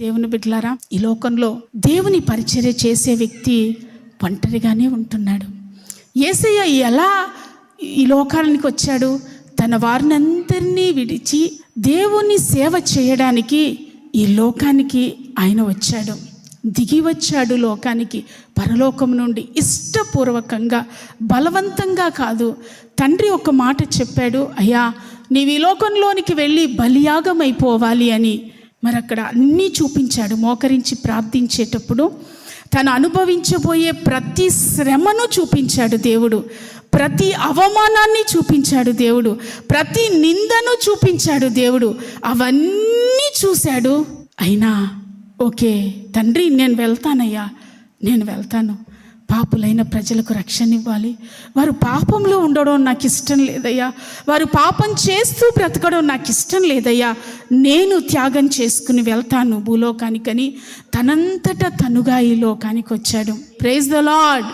దేవుని బిడ్డలారా ఈ లోకంలో దేవుని పరిచర్య చేసే వ్యక్తి ఒంటరిగానే ఉంటున్నాడు. ఏసయ్య ఎలా ఈ లోకానికి వచ్చాడు? తన వారినందరినీ విడిచి దేవుని సేవ చేయడానికి ఈ లోకానికి ఆయన వచ్చాడు. దిగి వచ్చాడు లోకానికి. పరలోకం నుండి ఇష్టపూర్వకంగా బలవంతంగా కాదు. తండ్రి ఒక మాట చెప్పాడు అయ్యా నీవు ఈ లోకంలోనికి వెళ్ళి బలియాగమైపోవాలి అని మరి అక్కడ అన్నీ చూపించాడు మోకరించి ప్రార్థించేటప్పుడు తను అనుభవించబోయే ప్రతి శ్రమను చూపించాడు దేవుడు. ప్రతి అవమానాన్ని చూపించాడు దేవుడు. ప్రతి నిందను చూపించాడు దేవుడు. అవన్నీ చూశాడు. అయినా ఓకే తండ్రి నేను వెళ్తానయ్యా నేను వెళ్తాను. పాపులైన ప్రజలకు రక్షణ ఇవ్వాలి వారు పాపంలో ఉండడం నాకు ఇష్టం లేదయ్యా. వారు పాపం చేస్తూ బ్రతకడం నాకు ఇష్టం లేదయ్యా. నేను త్యాగం చేసుకుని వెళ్తాను భూలోకానికని. తనంతట తనుగా ఈ లోకానికి వచ్చాడు ప్రైజ్ ద లాడ్